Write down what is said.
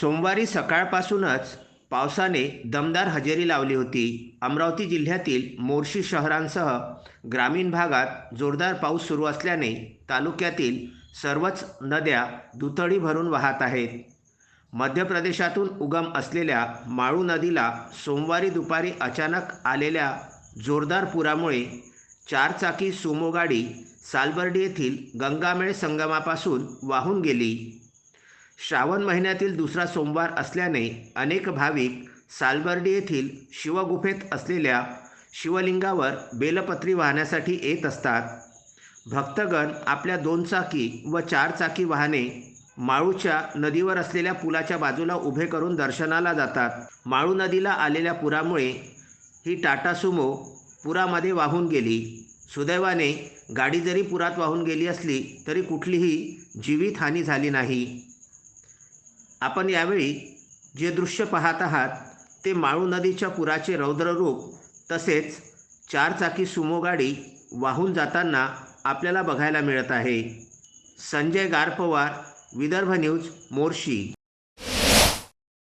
सोमवारी सकाळपासूनच पावसाने दमदार हजेरी लावली होती. अमरावती जिल्ह्यातील मोर्शी शहरांसह ग्रामीण भागात जोरदार पाऊस सुरू असल्याने तालुक्यातील सर्वच नद्या दुथडी भरून वाहत आहेत. मध्य प्रदेशातून उगम असलेल्या माळू नदीला सोमवारी दुपारी अचानक आलेल्या जोरदार पुरामुळे चारचाकी सुमो गाडी सालबर्डी येथील गंगामेळ संगमापासून वाहून गेली. श्रावण महिन्यातील दुसरा सोमवार असल्याने अनेक भाविक सालबर्डी येथील शिवगुफेत असलेल्या शिवलिंगावर बेलपत्री वाहण्यासाठी येत असतात. भक्तगण आपल्या दोन चाकी व चार चाकी वाहने माळूच्या नदीवर असलेल्या पुलाच्या बाजूला उभे करून दर्शनाला जातात. माळू नदीला आलेल्या पुरामुळे ही टाटा सुमो पुरामध्ये वाहून गेली. सुदैवाने गाडी जरी पुरात वाहून गेली असली तरी कुठलीही जीवितहानी झाली नाही. आपण यावेळी जे दृश्य पाहत आहात ते माळू नदीच्या पुराचे रौद्ररूप तसेच चारचाकी सुमो गाडी वाहून जाताना आपल्याला बघायला मिळत आहे. संजय गारपवार विदर्भ न्यूज मोर्शी.